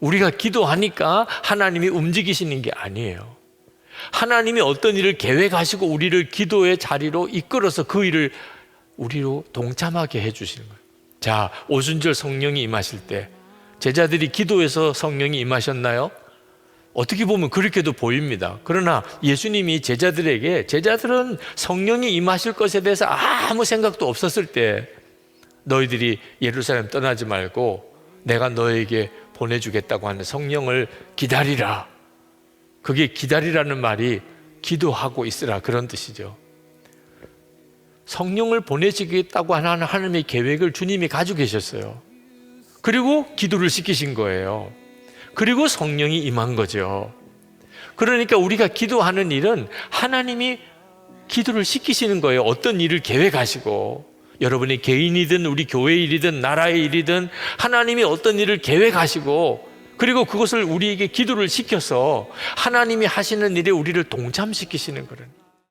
우리가 기도하니까 하나님이 움직이시는 게 아니에요. 하나님이 어떤 일을 계획하시고 우리를 기도의 자리로 이끌어서 그 일을 우리로 동참하게 해주시는 거예요. 자, 오순절 성령이 임하실 때 제자들이 기도해서 성령이 임하셨나요? 어떻게 보면 그렇게도 보입니다. 그러나 예수님이 제자들에게 제자들은 성령이 임하실 것에 대해서 아무 생각도 없었을 때 너희들이 예루살렘 떠나지 말고 내가 너에게 보내주겠다고 하는 성령을 기다리라. 그게 기다리라는 말이 기도하고 있으라 그런 뜻이죠. 성령을 보내시겠다고 하는 하나님의 계획을 주님이 가지고 계셨어요. 그리고 기도를 시키신 거예요. 그리고 성령이 임한 거죠. 그러니까 우리가 기도하는 일은 하나님이 기도를 시키시는 거예요. 어떤 일을 계획하시고 여러분이 개인이든 우리 교회 일이든 나라의 일이든 하나님이 어떤 일을 계획하시고 그리고 그것을 우리에게 기도를 시켜서 하나님이 하시는 일에 우리를 동참시키시는 거예요.